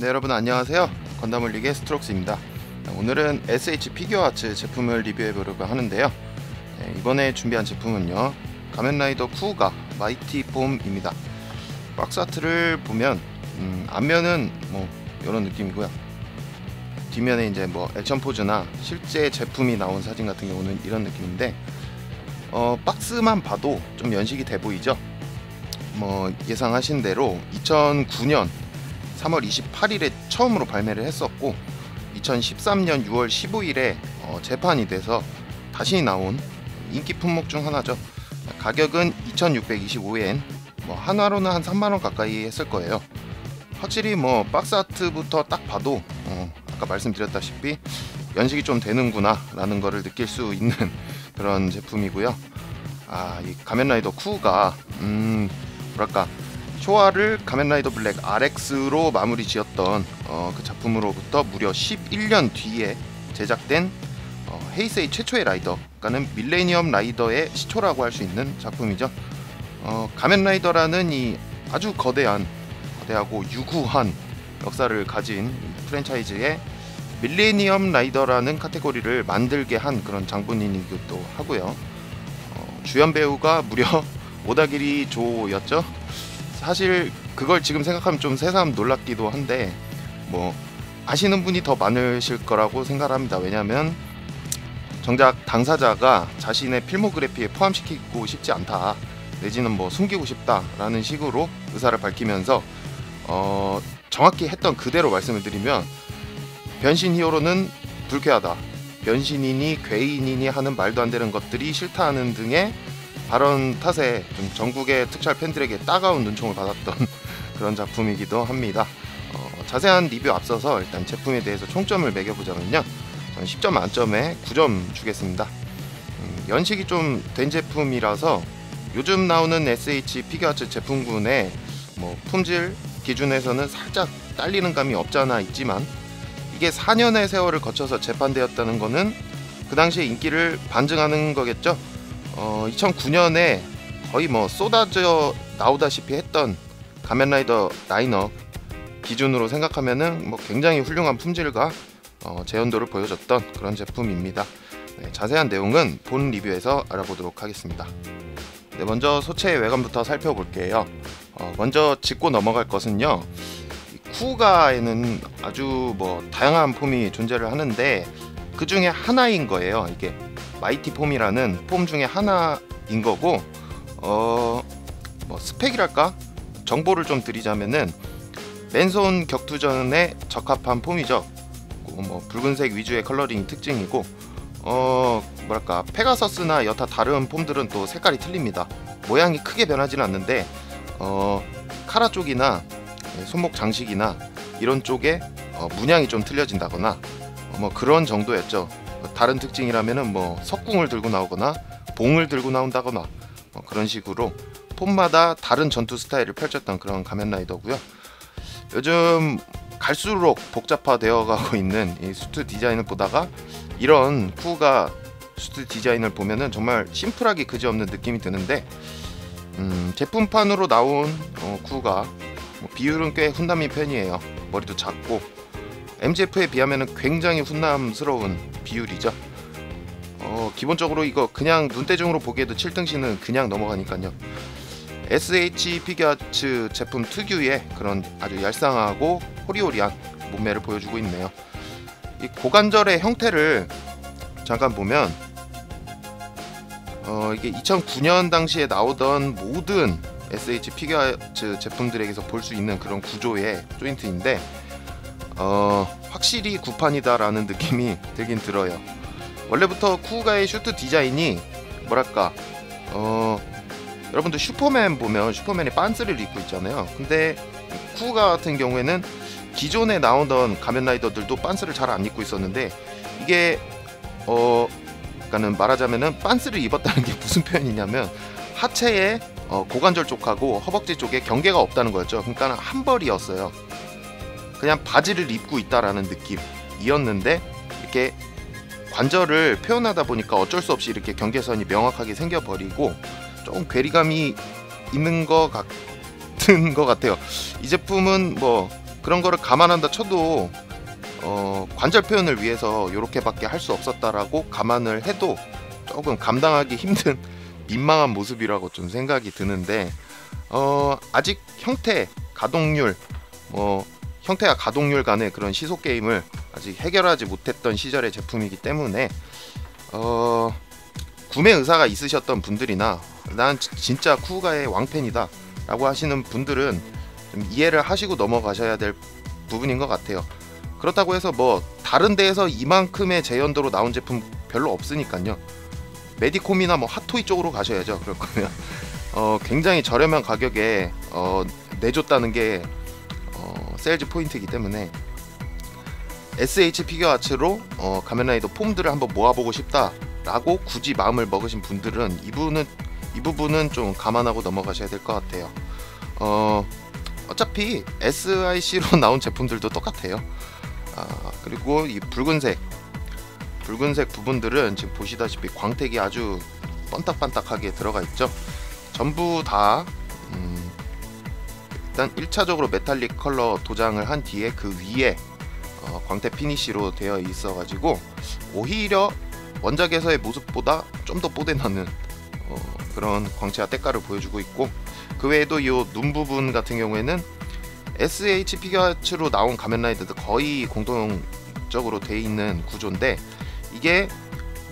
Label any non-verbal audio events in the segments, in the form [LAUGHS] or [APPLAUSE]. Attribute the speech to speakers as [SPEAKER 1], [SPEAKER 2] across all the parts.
[SPEAKER 1] 네 여러분 안녕하세요. 건담올리의 스트록스입니다. 오늘은 SH 피규어 아츠 제품을 리뷰해 보려고 하는데요. 네, 이번에 준비한 제품은요 가면라이더 쿠가 마이티 폼입니다. 박스 아트를 보면 음, 앞면은 뭐 이런 느낌이고요. 뒷면에 이제 뭐 액션 포즈나 실제 제품이 나온 사진 같은 경우는 이런 느낌인데 어, 박스만 봐도 좀 연식이 돼 보이죠? 뭐 예상하신 대로 2009년 3월 28일에 처음으로 발매를 했었고 2013년 6월 15일에 어, 재판이 돼서 다시 나온 인기 품목 중 하나죠. 가격은 2,625엔, 뭐 한화로는 한 3만 원 가까이 했을 거예요. 확실히 뭐 박스 아트부터 딱 봐도 어, 아까 말씀드렸다시피 연식이 좀 되는구나라는 거를 느낄 수 있는 [LAUGHS] 그런 제품이고요. 아, 이 가면라이더 쿠가 음, 뭐랄까 초화를 가면라이더 블랙 RX로 마무리 지었던 어, 그 작품으로부터 무려 11년 뒤에 제작된 어, 헤이세이 최초의 라이더, 그러니까는 밀레니엄 라이더의 시초라고 할 수 있는 작품이죠. 어, 가면라이더라는 이 아주 거대한, 거대하고 유구한 역사를 가진 프랜차이즈의 밀레니엄 라이더라는 카테고리를 만들게 한 그런 장본인이기도 하고요. 어, 주연 배우가 무려 [LAUGHS] 오다기리 조였죠. 사실 그걸 지금 생각하면 좀 새삼 놀랍기도 한데 뭐 아시는 분이 더 많으실 거라고 생각합니다. 왜냐하면 정작 당사자가 자신의 필모그래피에 포함시키고 싶지 않다 내지는 뭐 숨기고 싶다라는 식으로 의사를 밝히면서 어 정확히 했던 그대로 말씀을 드리면 변신 히어로는 불쾌하다 변신이니 괴인이니 하는 말도 안 되는 것들이 싫다는 등의 발언 탓에 좀 전국의 특촬 팬들에게 따가운 눈총을 받았던 [LAUGHS] 그런 작품이기도 합니다. 어, 자세한 리뷰 앞서서 일단 제품에 대해서 총점을 매겨보자면요. 저는 10점 만점에 9점 주겠습니다. 음, 연식이 좀 된 제품이라서 요즘 나오는 SH 피규어츠 제품군의 뭐 품질 기준에서는 살짝 딸리는 감이 없잖아 있지만 이게 4년의 세월을 거쳐서 재판되었다는 거는 그 당시의 인기를 반증하는 거겠죠. 어, 2009년에 거의 뭐 쏟아져 나오다시피 했던 가면라이더 라인업 기준으로 생각하면은 뭐 굉장히 훌륭한 품질과 어, 재현도를 보여줬던 그런 제품입니다. 네, 자세한 내용은 본 리뷰에서 알아보도록 하겠습니다. 네, 먼저 소체의 외관부터 살펴볼게요. 어, 먼저 짚고 넘어갈 것은요. 쿠가에는 아주 뭐 다양한 폼이 존재를 하는데 그 중에 하나인 거예요. 이게 마이티 폼이라는 폼 중에 하나인 거고 어 뭐 스펙이랄까 정보를 좀 드리자면은 맨손 격투전에 적합한 폼이죠. 뭐 붉은색 위주의 컬러링이 특징이고 어 뭐랄까 페가서스나 여타 다른 폼들은 또 색깔이 틀립니다. 모양이 크게 변하지는 않는데 어 카라 쪽이나 손목 장식이나 이런 쪽에 어, 문양이 좀 틀려진다거나 어, 뭐 그런 정도였죠. 다른 특징이라면은 뭐 석궁을 들고 나오거나 봉을 들고 나온다거나 뭐 그런 식으로 폼마다 다른 전투 스타일을 펼쳤던 그런 가면라이더고요. 요즘 갈수록 복잡화되어 가고 있는 이 수트 디자인을 보다가 이런 쿠가 수트 디자인을 보면은 정말 심플하게 그지없는 느낌이 드는데 음, 제품판으로 나온 어, 쿠가 뭐 비율은 꽤 훈남인 편이에요. 머리도 작고 MGF에 비하면 굉장히 훈남스러운 비율이죠. 어, 기본적으로 이거 그냥 눈대중으로 보기에도 7등신은 그냥 넘어가니까요. SH 피규어츠 제품 특유의 그런 아주 얄쌍하고 호리호리한 몸매를 보여주고 있네요. 이 고관절의 형태를 잠깐 보면 어, 이게 2009년 당시에 나오던 모든 SH 피규어츠 제품들에게서 볼 수 있는 그런 구조의 조인트인데 어, 확실히 구판이다라는 느낌이 들긴 들어요. 원래부터 쿠가의 슈트 디자인이 뭐랄까 어 여러분들 슈퍼맨 보면 슈퍼맨이 빤스를 입고 있잖아요. 근데 쿠가 같은 경우에는 기존에 나오던 가면라이더들도 빤스를 잘 안 입고 있었는데 이게 어 그러니까는 말하자면은 빤스를 입었다는 게 무슨 표현이냐면 하체에 어, 고관절 쪽하고 허벅지 쪽에 경계가 없다는 거였죠. 그러니까 한 벌이었어요. 그냥 바지를 입고 있다라는 느낌이었는데 이렇게 관절을 표현하다 보니까 어쩔 수 없이 이렇게 경계선이 명확하게 생겨버리고 조금 괴리감이 있는 것 같은 것 같아요. 이 제품은 뭐 그런 거를 감안한다 쳐도 어, 관절 표현을 위해서 이렇게밖에 할 수 없었다라고 감안을 해도 조금 감당하기 힘든 [LAUGHS] 민망한 모습이라고 좀 생각이 드는데 어, 아직 형태, 가동률, 뭐 형태와 가동률 간의 그런 시속 게임을 아직 해결하지 못했던 시절의 제품이기 때문에 어, 구매 의사가 있으셨던 분들이나 난 진짜 쿠가의 왕팬이다 라고 하시는 분들은 좀 이해를 하시고 넘어가셔야 될 부분인 것 같아요. 그렇다고 해서 뭐 다른 데에서 이만큼의 재현도로 나온 제품 별로 없으니까요. 메디콤이나 뭐 핫토이 쪽으로 가셔야죠 그럴 거면. 어, 굉장히 저렴한 가격에 어, 내줬다는 게 어, 세일즈 포인트이기 때문에 SH 피규어 아츠로 어, 가면라이더 폼들을 한번 모아보고 싶다라고 굳이 마음을 먹으신 분들은 이분은 이 부분은 좀 감안하고 넘어가셔야 될 것 같아요. 어, 어차피 SIC로 [LAUGHS] 나온 제품들도 똑같아요. 아, 그리고 이 붉은색 붉은색 부분들은 지금 보시다시피 광택이 아주 번딱번딱하게 들어가 있죠. 전부 다 음, 일단 1차적으로 메탈릭 컬러 도장을 한 뒤에 그 위에 어, 광택 피니시로 되어 있어 가지고 오히려 원작에서의 모습보다 좀 더 뽀대나는 어, 그런 광채와 때깔을 보여주고 있고 그 외에도 이 눈 부분 같은 경우에는 SH 피규어츠로 나온 가면라이더도 거의 공동적으로 돼 있는 구조인데 이게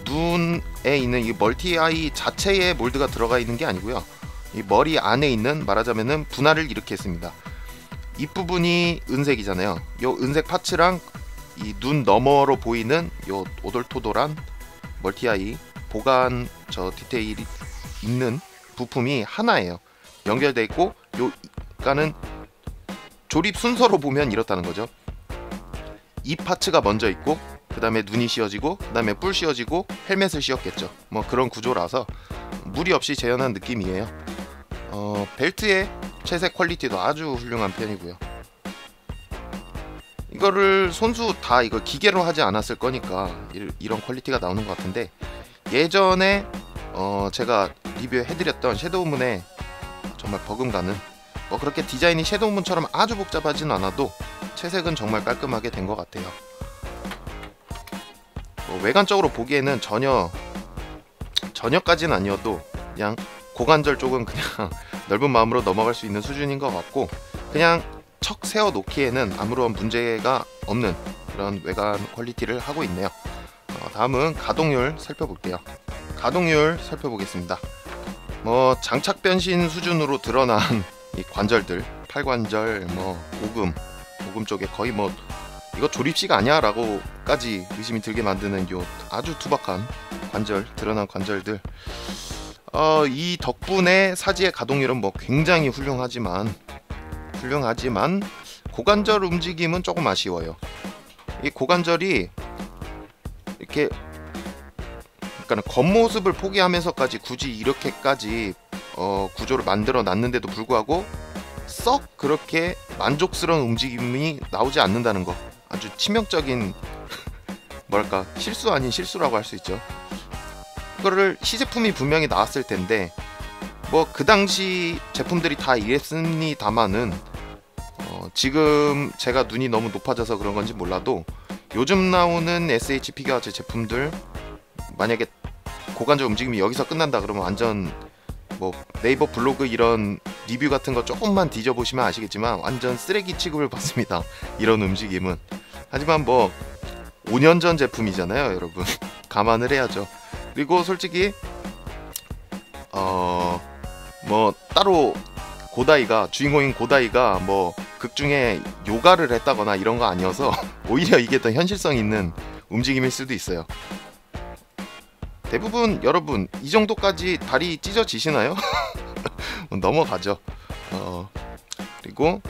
[SPEAKER 1] 눈에 있는 이 멀티 아이 자체에 몰드가 들어가 있는 게 아니고요. 이 머리 안에 있는 말하자면은 분할을 일으켰습니다. 이 부분이 은색이잖아요. 요 은색 파츠랑 이 눈 너머로 보이는 요 오돌토돌한 멀티 아이 보관 저 디테일이 있는 부품이 하나예요. 연결돼 있고 요가는 조립 순서로 보면 이렇다는 거죠. 이 파츠가 먼저 있고 그 다음에 눈이 씌워지고 그 다음에 뿔 씌워지고 헬멧을 씌웠겠죠. 뭐 그런 구조라서 무리 없이 재현한 느낌이에요. 어, 벨트의 채색 퀄리티도 아주 훌륭한 편이고요. 이거를 손수 다 이거 기계로 하지 않았을 거니까 이런 퀄리티가 나오는 것 같은데 예전에 어, 제가 리뷰해드렸던 섀도우문에 정말 버금가는 뭐 그렇게 디자인이 섀도우문처럼 아주 복잡하진 않아도 채색은 정말 깔끔하게 된 것 같아요. 뭐 외관적으로 보기에는 전혀 전혀까지는 아니어도 그냥 고관절 쪽은 그냥 [LAUGHS] 넓은 마음으로 넘어갈 수 있는 수준인 것 같고 그냥 척 세워 놓기에는 아무런 문제가 없는 그런 외관 퀄리티를 하고 있네요. 어, 다음은 가동률 살펴볼게요. 가동률 살펴보겠습니다. 뭐 장착 변신 수준으로 드러난 [LAUGHS] 이 관절들, 팔관절, 뭐 오금, 오금 쪽에 거의 뭐 이거 조립식 아니야 라고 까지 의심이 들게 만드는 요 아주 투박한 관절, 드러난 관절들. 어, 이 덕분에 사지의 가동률은 뭐 굉장히 훌륭하지만 훌륭하지만 고관절 움직임은 조금 아쉬워요. 이 고관절이 이렇게 그러니까 겉모습을 포기하면서까지 굳이 이렇게까지 어, 구조를 만들어 놨는데도 불구하고 썩 그렇게 만족스러운 움직임이 나오지 않는다는 거 아주 치명적인 [LAUGHS] 뭐랄까 실수 아닌 실수라고 할 수 있죠. 그거를 시제품이 분명히 나왔을 텐데 뭐 그 당시 제품들이 다 이랬습니다마는 어, 지금 제가 눈이 너무 높아져서 그런 건지 몰라도 요즘 나오는 SH 피규어 제품들 만약에 고관절 움직임이 여기서 끝난다 그러면 완전 뭐 네이버 블로그 이런 리뷰 같은 거 조금만 뒤져보시면 아시겠지만 완전 쓰레기 취급을 받습니다. [LAUGHS] 이런 움직임은. 하지만 뭐 5년 전 제품이잖아요, 여러분. [LAUGHS] 감안을 해야죠. 그리고 솔직히 어 뭐 따로 고다이가 주인공인 고다이가 뭐 극중에 요가를 했다거나 이런 거 아니어서 [LAUGHS] 오히려 이게 더 현실성 있는 움직임일 수도 있어요. 대부분 여러분 이 정도까지 다리 찢어지시나요? [LAUGHS] 넘어가죠. 어, 그리고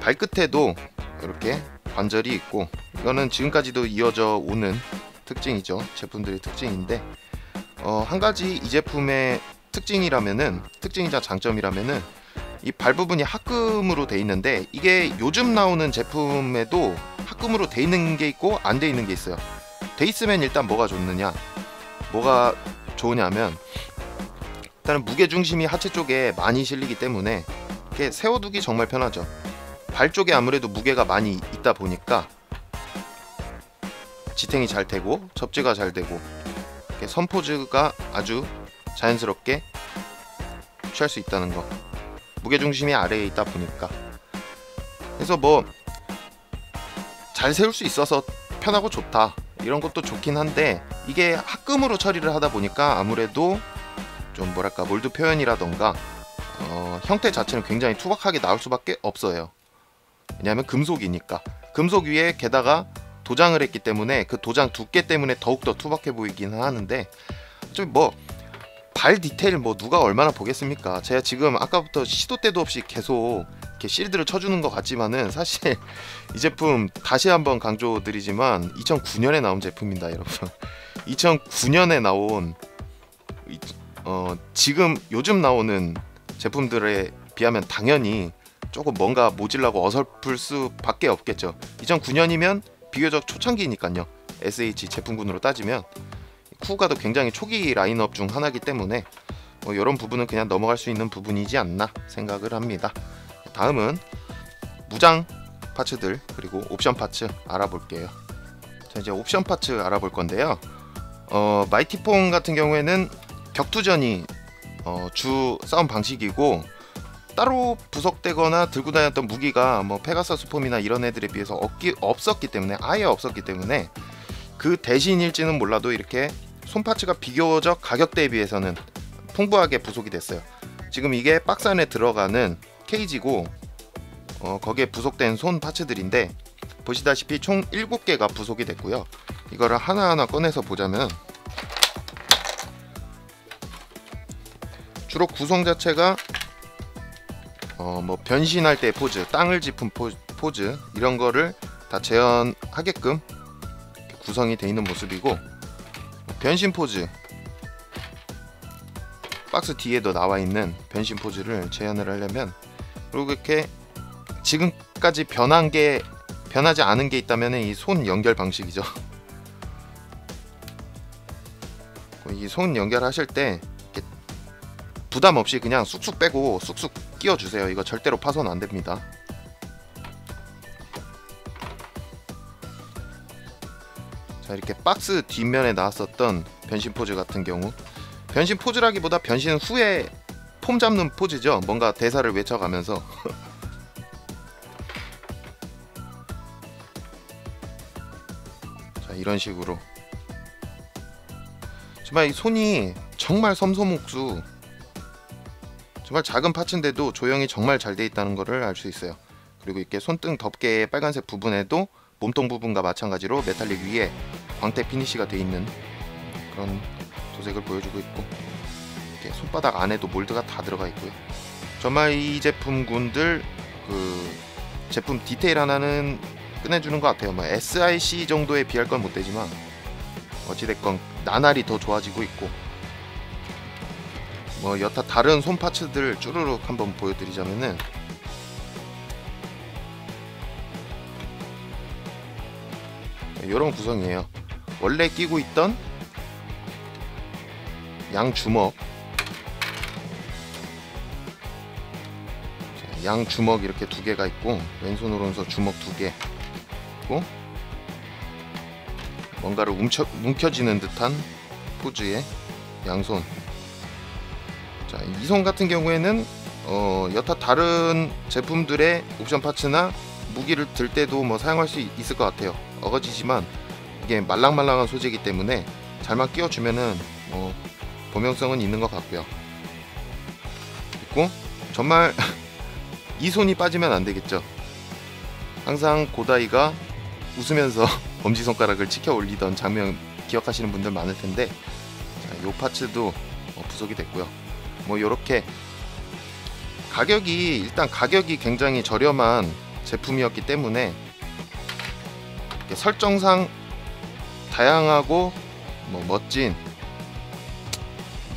[SPEAKER 1] 발끝에도 이렇게 관절이 있고 이거는 지금까지도 이어져 오는 특징이죠. 제품들의 특징인데 어, 한 가지 이 제품의 특징이라면은 특징이자 장점이라면은 이 발 부분이 합금으로 돼 있는데 이게 요즘 나오는 제품에도 합금으로 돼 있는 게 있고 안 돼 있는 게 있어요. 돼 있으면 일단 뭐가 좋느냐? 뭐가 좋으냐면 일단은 무게 중심이 하체 쪽에 많이 실리기 때문에 이렇게 세워두기 정말 편하죠. 발 쪽에 아무래도 무게가 많이 있다 보니까 지탱이 잘 되고 접지가 잘 되고 선포즈가 아주 자연스럽게 취할 수 있다는 거. 무게 중심이 아래에 있다 보니까. 그래서 뭐 잘 세울 수 있어서 편하고 좋다. 이런 것도 좋긴 한데 이게 합금으로 처리를 하다 보니까 아무래도 좀 뭐랄까 몰드 표현이라던가 어, 형태 자체는 굉장히 투박하게 나올 수밖에 없어요. 왜냐하면 금속이니까. 금속 위에 게다가 도장을 했기 때문에 그 도장 두께 때문에 더욱더 투박해 보이긴 하는데 좀 뭐 발 디테일 뭐 누가 얼마나 보겠습니까? 제가 지금 아까부터 시도 때도 없이 계속 이렇게 실드를 쳐주는 것 같지만은 사실 [LAUGHS] 이 제품 다시 한번 강조드리지만 2009년에 나온 제품입니다 여러분. [LAUGHS] 2009년에 나온 어, 지금 요즘 나오는 제품들에 비하면 당연히 조금 뭔가 모질라고 어설플 수밖에 없겠죠. 2009년이면 비교적 초창기니까요. SH 제품군으로 따지면 쿠가도 굉장히 초기 라인업 중 하나이기 때문에 뭐 이런 부분은 그냥 넘어갈 수 있는 부분이지 않나 생각을 합니다. 다음은 무장 파츠들 그리고 옵션 파츠 알아볼게요. 자 이제 옵션 파츠 알아볼 건데요. 어, 마이티폰 같은 경우에는 격투전이 어, 주 싸움 방식이고 따로 부속되거나 들고 다녔던 무기가 뭐 페가서스 폼이나 이런 애들에 비해서 없기, 없었기 때문에 아예 없었기 때문에 그 대신일지는 몰라도 이렇게 손파츠가 비교적 가격대에 비해서는 풍부하게 부속이 됐어요. 지금 이게 박스 안에 들어가는 케이지고 어, 거기에 부속된 손 파츠들인데 보시다시피 총 7개가 부속이 됐고요. 이거를 하나하나 꺼내서 보자면 주로 구성 자체가 어, 뭐 변신할 때 포즈, 땅을 짚은 포즈 이런 거를 다 재현하게끔 구성이 되어 있는 모습이고 변신 포즈 박스 뒤에도 나와 있는 변신 포즈를 재현을 하려면 그리고 이렇게 지금까지 변한 게 변하지 않은 게 있다면 이 손 연결 방식이죠. [LAUGHS] 이 손 연결하실 때 부담 없이 그냥 쑥쑥 빼고 쑥쑥 끼워 주세요. 이거 절대로 파손 안 됩니다. 자 이렇게 박스 뒷면에 나왔었던 변신 포즈 같은 경우 변신 포즈라기보다 변신 후에 폼 잡는 포즈죠. 뭔가 대사를 외쳐가면서 [LAUGHS] 자 이런 식으로 정말 이 손이 정말 섬소목수 정말 작은 파츠인데도 조형이 정말 잘 돼 있다는 것을 알 수 있어요. 그리고 이렇게 손등 덮개 빨간색 부분에도 몸통 부분과 마찬가지로 메탈릭 위에 광택 피니시가 돼 있는 그런 도색을 보여주고 있고 이렇게 손바닥 안에도 몰드가 다 들어가 있고요. 정말 이 제품군들 그 제품 디테일 하나는 끝내주는 것 같아요. 뭐 SIC 정도에 비할 건 못 되지만 어찌됐건 나날이 더 좋아지고 있고 뭐 여타 다른 손 파츠들 쭈루룩 한번 보여드리자면은 이런 구성이에요. 원래 끼고 있던 양 주먹 양 주먹 이렇게 두 개가 있고 왼손 오른손 주먹 두 개 있고 뭔가를 뭉쳐, 뭉켜지는 듯한 포즈의 양손 자, 이손 같은 경우에는 어, 여타 다른 제품들의 옵션 파츠나 무기를 들 때도 뭐 사용할 수 있을 것 같아요. 어거지지만 이게 말랑말랑한 소재이기 때문에 잘만 끼워주면은 뭐 범용성은 있는 것 같고요. 그리고 정말 [LAUGHS] 이 손이 빠지면 안 되겠죠. 항상 고다이가 웃으면서 [LAUGHS] 엄지손가락을 치켜 올리던 장면 기억하시는 분들 많을 텐데 자, 요 파츠도 어, 부속이 됐고요. 뭐 요렇게 가격이 일단 가격이 굉장히 저렴한 제품이었기 때문에 설정상 다양하고 뭐 멋진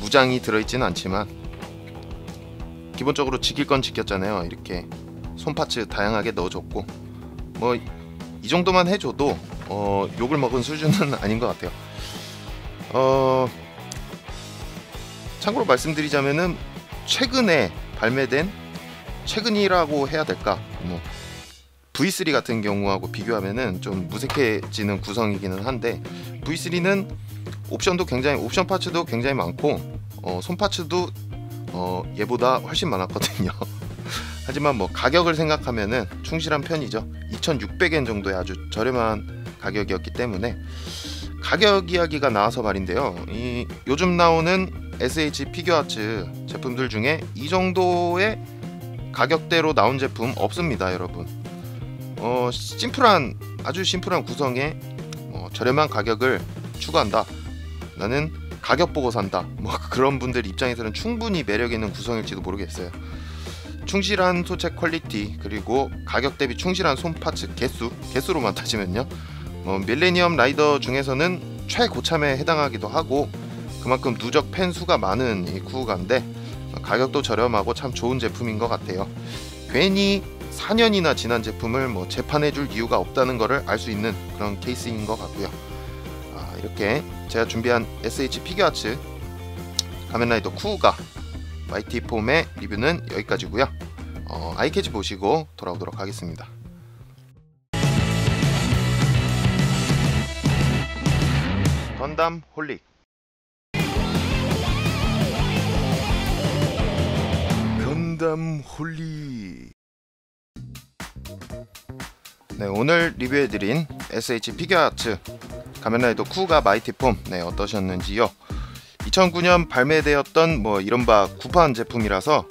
[SPEAKER 1] 무장이 들어있지는 않지만 기본적으로 지킬 건 지켰잖아요. 이렇게 손파츠 다양하게 넣어줬고 뭐 이 정도만 해줘도 어, 욕을 먹은 수준은 [LAUGHS] 아닌 것 같아요. 어, 참고로 말씀드리자면은 최근에 발매된 최근이라고 해야 될까 뭐 V3 같은 경우하고 비교하면은 좀 무색해지는 구성이기는 한데 V3는 옵션도 굉장히 옵션 파츠도 굉장히 많고 어, 손 파츠도 어, 얘보다 훨씬 많았거든요. [LAUGHS] 하지만 뭐 가격을 생각하면은 충실한 편이죠. 2,600엔 정도의 아주 저렴한 가격이었기 때문에 가격 이야기가 나와서 말인데요. 이 요즘 나오는 SH 피규어아츠 제품들 중에 이 정도의 가격대로 나온 제품 없습니다, 여러분. 어, 심플한 아주 심플한 구성에 어, 저렴한 가격을 추구한다. 나는 가격 보고 산다. [LAUGHS] 뭐 그런 분들 입장에서는 충분히 매력 있는 구성일지도 모르겠어요. 충실한 소체 퀄리티 그리고 가격 대비 충실한 손 파츠 개수 개수로만 따지면요. 뭐 밀레니엄 라이더 중에서는 최고참에 해당하기도 하고 그만큼 누적 팬 수가 많은 이 쿠우가인데 가격도 저렴하고 참 좋은 제품인 것 같아요. 괜히 4년이나 지난 제품을 뭐 재판해줄 이유가 없다는 것을 알 수 있는 그런 케이스인 것 같고요. 아, 이렇게 제가 준비한 SH 피규어츠 가면라이더 쿠우가 마이티 폼의 리뷰는 여기까지고요. 어, 아이캐치 보시고 돌아오도록 하겠습니다. 건담 홀릭. 건담 홀릭. 네 오늘 리뷰해드린 SH 피규어 아츠 가면라이더 쿠가 마이티 폼. 네, 어떠셨는지요? 2009년 발매되었던 뭐 이른바 구판 제품이라서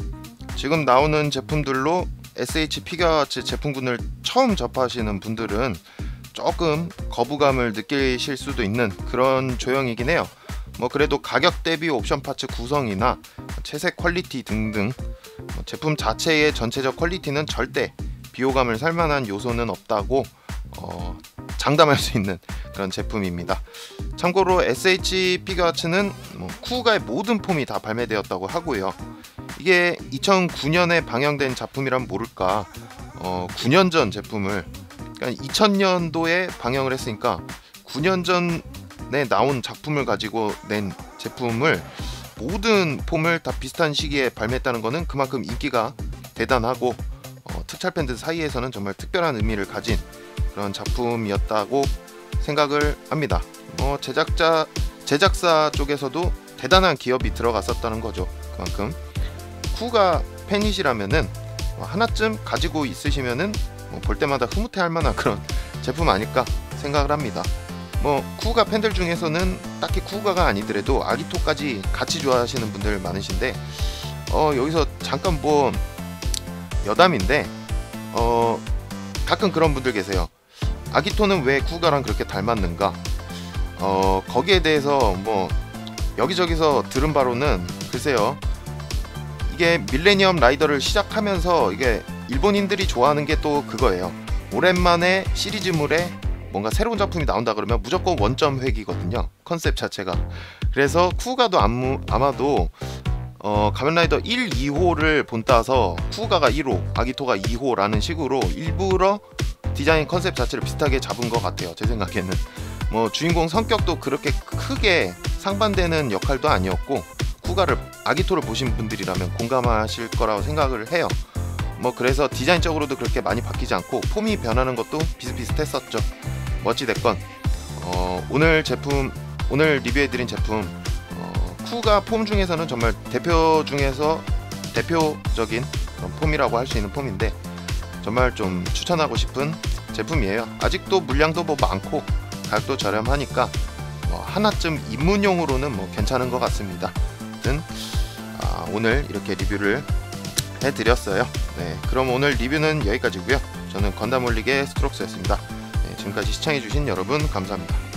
[SPEAKER 1] 지금 나오는 제품들로 SH 피규어 아츠 제품군을 처음 접하시는 분들은 조금 거부감을 느끼실 수도 있는 그런 조형이긴 해요. 뭐 그래도 가격 대비 옵션 파츠 구성이나 채색 퀄리티 등등 뭐 제품 자체의 전체적 퀄리티는 절대 비호감을 살 만한 요소는 없다고 어, 장담할 수 있는 그런 제품입니다. 참고로 SH 피규어츠는 뭐 쿠가의 모든 폼이 다 발매되었다고 하고요. 이게 2009년에 방영된 작품이란 모를까 어, 9년 전 제품을 그러니까 2000년도에 방영을 했으니까 9년 전에 나온 작품을 가지고 낸 제품을 모든 폼을 다 비슷한 시기에 발매했다는 것은 그만큼 인기가 대단하고 어, 특촬 팬들 사이에서는 정말 특별한 의미를 가진 그런 작품이었다고 생각을 합니다. 뭐 제작자 제작사 쪽에서도 대단한 기업이 들어갔었다는 거죠. 그만큼 쿠가 팬이시라면은 뭐 하나쯤 가지고 있으시면은 뭐 볼 때마다 흐뭇해할 만한 그런 제품 아닐까 생각을 합니다. 뭐 쿠가 팬들 중에서는 딱히 쿠가가 아니더라도 아기토까지 같이 좋아하시는 분들 많으신데 어 여기서 잠깐 뭐 여담인데 어 가끔 그런 분들 계세요. 아기토는 왜 쿠가랑 그렇게 닮았는가? 어 거기에 대해서 뭐 여기저기서 들은 바로는 글쎄요. 이게 밀레니엄 라이더를 시작하면서 이게 일본인들이 좋아하는 게 또 그거예요. 오랜만에 시리즈물에 뭔가 새로운 작품이 나온다 그러면 무조건 원점 획이거든요. 컨셉 자체가. 그래서 쿠가도 아무, 아마도 어, 가면라이더 1, 2호를 본따서 쿠가가 1호, 아기토가 2호라는 식으로 일부러 디자인 컨셉 자체를 비슷하게 잡은 것 같아요. 제 생각에는. 뭐 주인공 성격도 그렇게 크게 상반되는 역할도 아니었고 쿠가를 아기토를 보신 분들이라면 공감하실 거라고 생각을 해요. 뭐 그래서 디자인적으로도 그렇게 많이 바뀌지 않고 폼이 변하는 것도 비슷비슷했었죠. 어찌 됐건 어, 오늘 제품 오늘 리뷰해드린 제품 어, 쿠가 폼 중에서는 정말 대표 중에서 대표적인 폼이라고 할 수 있는 폼인데 정말 좀 추천하고 싶은 제품이에요. 아직도 물량도 뭐 많고 가격도 저렴하니까 뭐 하나쯤 입문용으로는 뭐 괜찮은 것 같습니다. 아, 오늘 이렇게 리뷰를 해드렸어요. 네, 그럼 오늘 리뷰는 여기까지고요. 저는 건담올릭의 스트록스였습니다. 네, 지금까지 시청해주신 여러분 감사합니다.